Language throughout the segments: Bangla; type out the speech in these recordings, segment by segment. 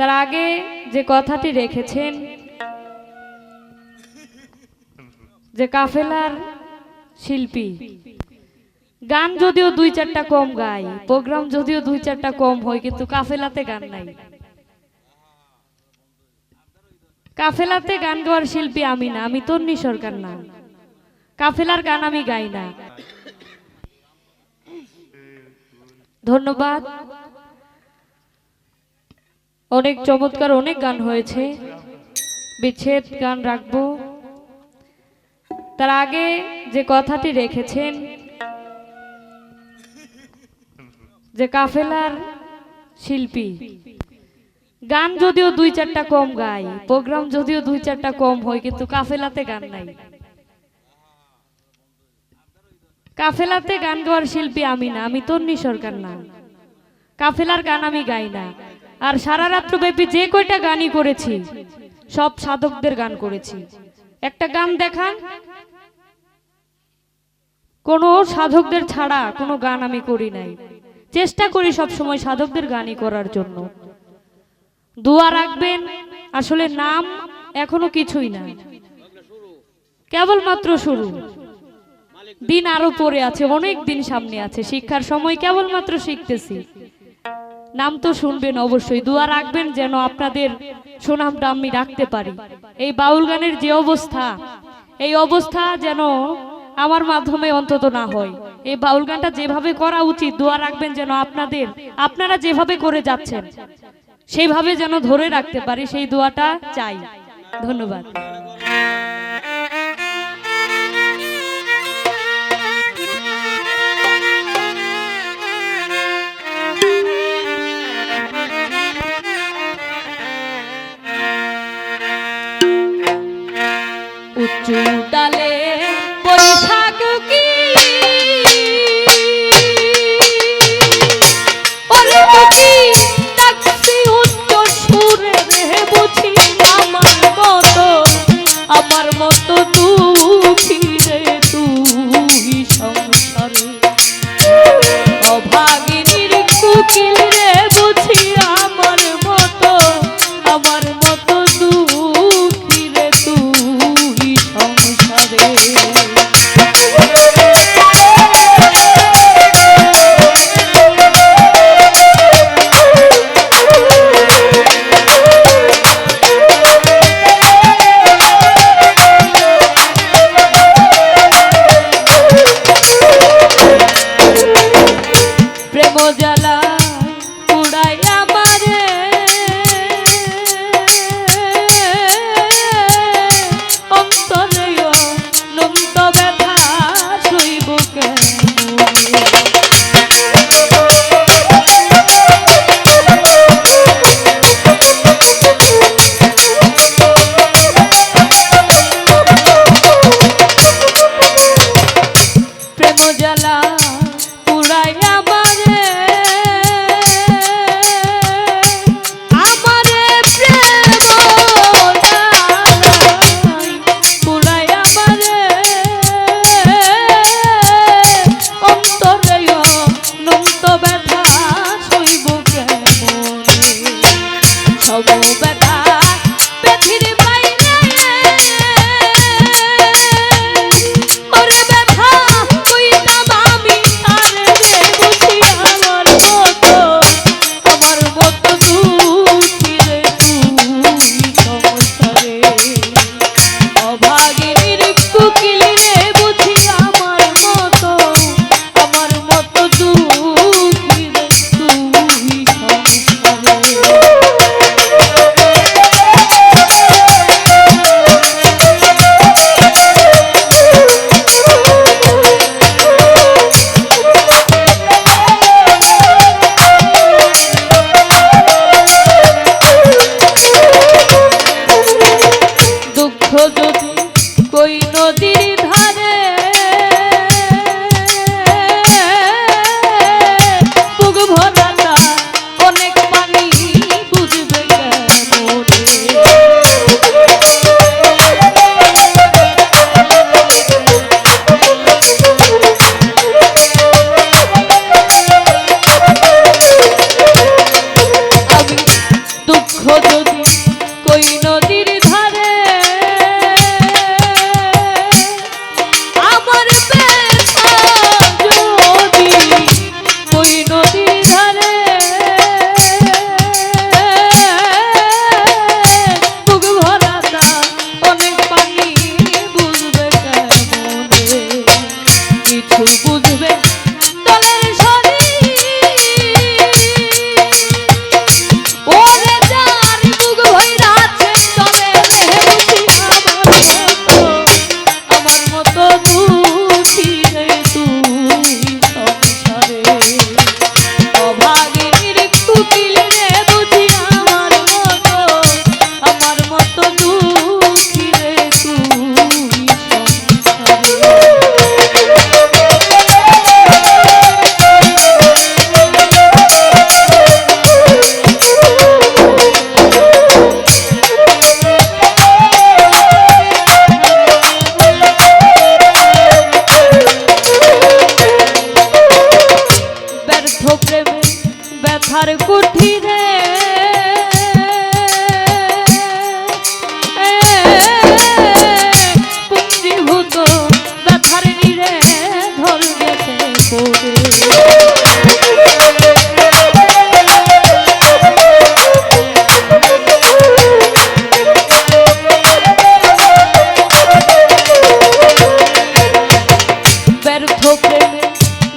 তার আগে যে কথাটি রেখেছেন, যে কাফেলার শিল্পী, গান যদিও দুই চারটা কম গাই প্রোগ্রাম যদিও দুই চারটা কম হয়, কিন্তু কাফেলাতে গান নাই। কাফেলাতে গান গাওয়ার শিল্পী আমি না, আমি তন্নি সরকার না। কাফেলার গান আমি গাই না। ধন্যবাদ। অনেক চমৎকার অনেক গান হয়েছে। বিচ্ছেদ গান রাখব। তার আগে যে কথাটি রেখেছেন যে কাফেলার শিল্পী গান যদিও দুই চারটা কম গাই প্রোগ্রাম যদিও দুই চারটা কম হয় কিন্তু কাফেলাতে গান নাই। কাফেলাতে গান গাওয়ার শিল্পী আমি না আমি তন্নি সরকার না। কাফেলার গান আমি গাই না। আর সারা রাত্র ব্যাপী যে কয়টা গানই করেছি, সব সাধকদের গান করেছি। একটা গান দেখান। কোনো সাধকদের ছাড়া কোনো গান আমি করি নাই। চেষ্টা করি সব সময় সাধকদের গানই করার জন্য। দোয়া রাখবেন, আসলে নাম এখনও কিছুই না। কেবলমাত্র শুরু। দিন আরও পরে আছে, অনেক দিন সামনে আছে। শিক্ষার সময় কেবলমাত্র শিখতেছি। নাম তো শুনবেন অবশ্যই, দোয়া রাখবেন যেন আপনাদের সুনামটা আমি রাখতে পারি। এই বাউল গানের যে অবস্থা, এই অবস্থা যেন আমার মাধ্যমে অন্তত না হয়। এই বাউল গানটা যেভাবে করা উচিত, দোয়া রাখবেন যেন আপনাদের, আপনারা যেভাবে করে যাচ্ছেন সেইভাবে যেন ধরে রাখতে পারি, সেই দোয়াটা চাই। ধন্যবাদ।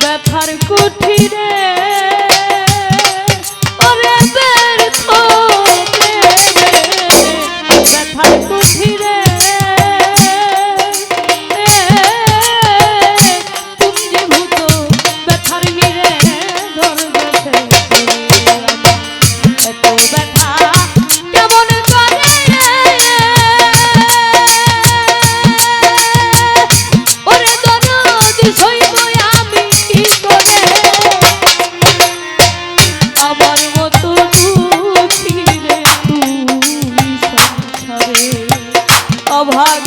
ব্যথার কুঠিরে novo, Rod.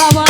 বাবা